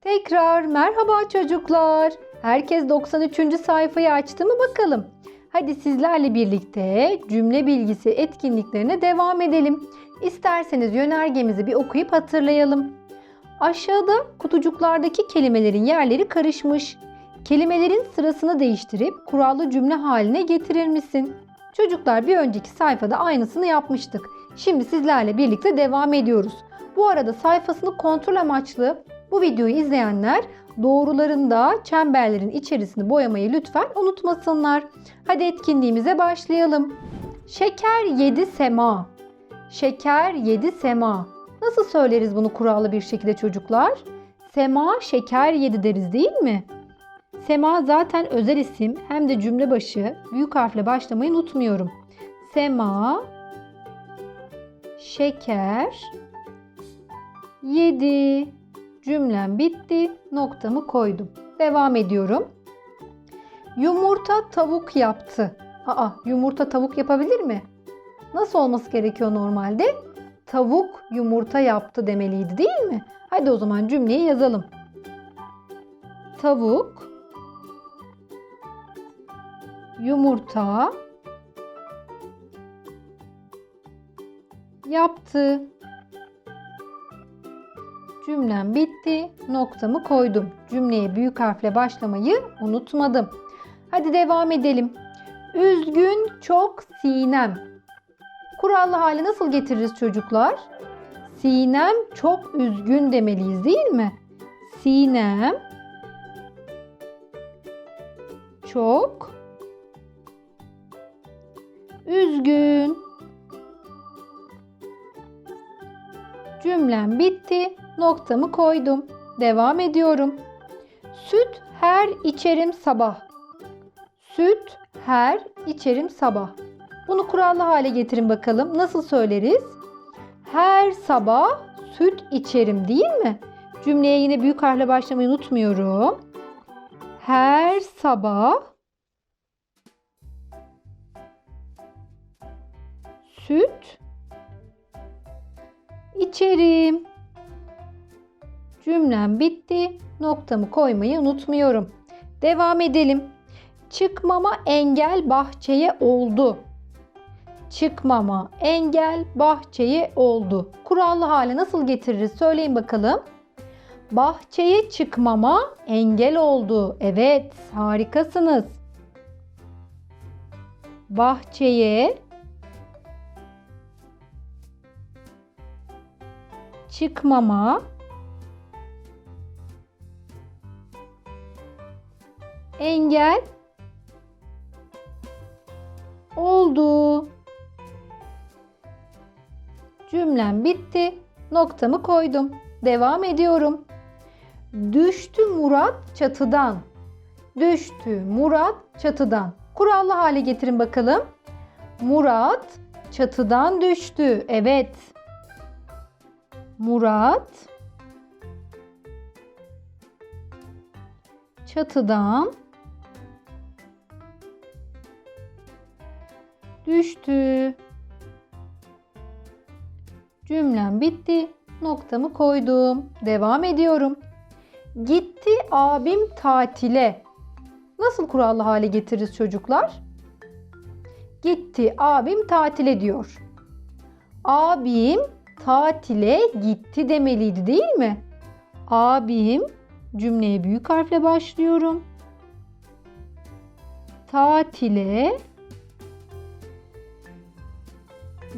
Tekrar merhaba çocuklar. Herkes 93. sayfayı açtı mı bakalım. Hadi sizlerle birlikte cümle bilgisi etkinliklerine devam edelim. İsterseniz yönergemizi bir okuyup hatırlayalım. Aşağıda kutucuklardaki kelimelerin yerleri karışmış. Kelimelerin sırasını değiştirip kurallı cümle haline getirir misin? Çocuklar bir önceki sayfada aynısını yapmıştık. Şimdi sizlerle birlikte devam ediyoruz. Bu arada sayfasını kontrol amaçlı bu videoyu izleyenler doğrularında çemberlerin içerisini boyamayı lütfen unutmasınlar. Hadi etkinliğimize başlayalım. Şeker yedi sema. Şeker yedi sema. Nasıl söyleriz bunu kurallı bir şekilde çocuklar? Sema şeker yedi deriz değil mi? Sema zaten özel isim hem de cümle başı büyük harfle başlamayı unutmuyorum. Sema şeker yedi. Cümlem bitti. Noktamı koydum. Devam ediyorum. Yumurta tavuk yaptı. Aa, yumurta tavuk yapabilir mi? Nasıl olması gerekiyor normalde? Tavuk yumurta yaptı demeliydi değil mi? Hadi o zaman cümleyi yazalım. Tavuk yumurta yaptı. Cümlem bitti. Noktamı koydum. Cümleye büyük harfle başlamayı unutmadım. Hadi devam edelim. Üzgün çok Sinem. Kurallı hali nasıl getiririz çocuklar? Sinem çok üzgün demeliyiz değil mi? Sinem çok üzgün. Cümlem bitti. Noktamı koydum. Devam ediyorum. Süt her içerim sabah. Süt her içerim sabah. Bunu kurallı hale getirin bakalım. Nasıl söyleriz? Her sabah süt içerim değil mi? Cümleye yine büyük harfle başlamayı unutmuyorum. Her sabah süt içerim. Cümlem bitti. Noktamı koymayı unutmuyorum. Devam edelim. Çıkmama engel bahçeye oldu. Çıkmama engel bahçeye oldu. Kurallı hale nasıl getiririz söyleyin bakalım. Bahçeye çıkmama engel oldu. Evet, harikasınız. Bahçeye çıkmama engel oldu. Cümlem bitti. Noktamı koydum. Devam ediyorum. Düştü Murat çatıdan. Düştü Murat çatıdan. Kurallı hale getirin bakalım. Murat çatıdan düştü. Evet. Murat çatıdan düştü. Cümlem bitti. Noktamı koydum. Devam ediyorum. Gitti abim tatile. Nasıl kurallı hale getiririz çocuklar? Gitti abim tatile diyor. Abim tatile gitti demeliydi değil mi? Abim cümleye büyük harfle başlıyorum. Tatile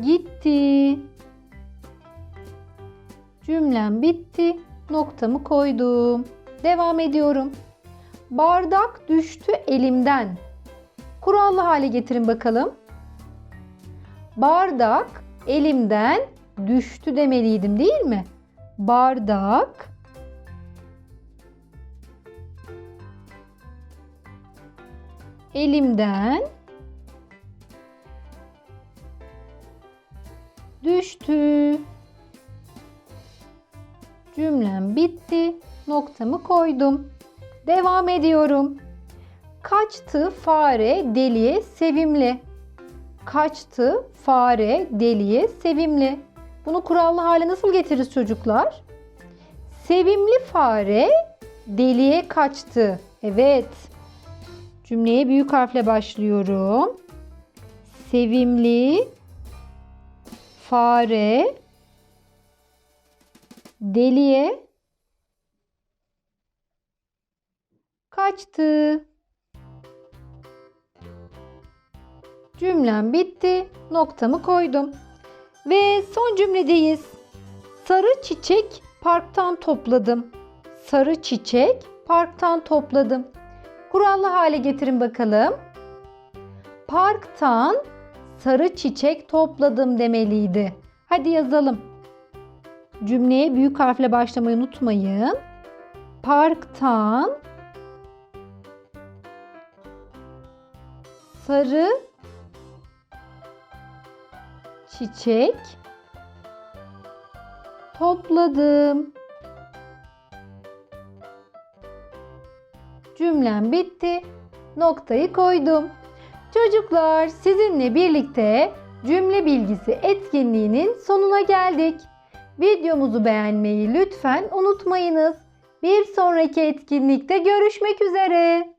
gitti. Cümlem bitti. Noktamı koydum. Devam ediyorum. Bardak düştü elimden. Kurallı hale getirin bakalım. Bardak elimden düştü demeliydim değil mi? Bardak elimden düştü. Cümlem bitti. Noktamı koydum. Devam ediyorum. Kaçtı fare deliye sevimli. kaçtı fare deliye sevimli. Bunu kurallı hale nasıl getiririz çocuklar? Sevimli fare deliye kaçtı. Evet. Cümleye büyük harfle başlıyorum. Sevimli fare deliye kaçtı. Cümlem bitti. Noktamı koydum. Ve son cümledeyiz. Sarı çiçek parktan topladım. Sarı çiçek parktan topladım. Kurallı hale getirin bakalım. Parktan sarı çiçek topladım demeliydi. Hadi yazalım. Cümleye büyük harfle başlamayı unutmayın. Parktan sarı çiçek topladım. Cümlem bitti. Noktayı koydum. Çocuklar sizinle birlikte cümle bilgisi etkinliğinin sonuna geldik. Videomuzu beğenmeyi lütfen unutmayınız. Bir sonraki etkinlikte görüşmek üzere.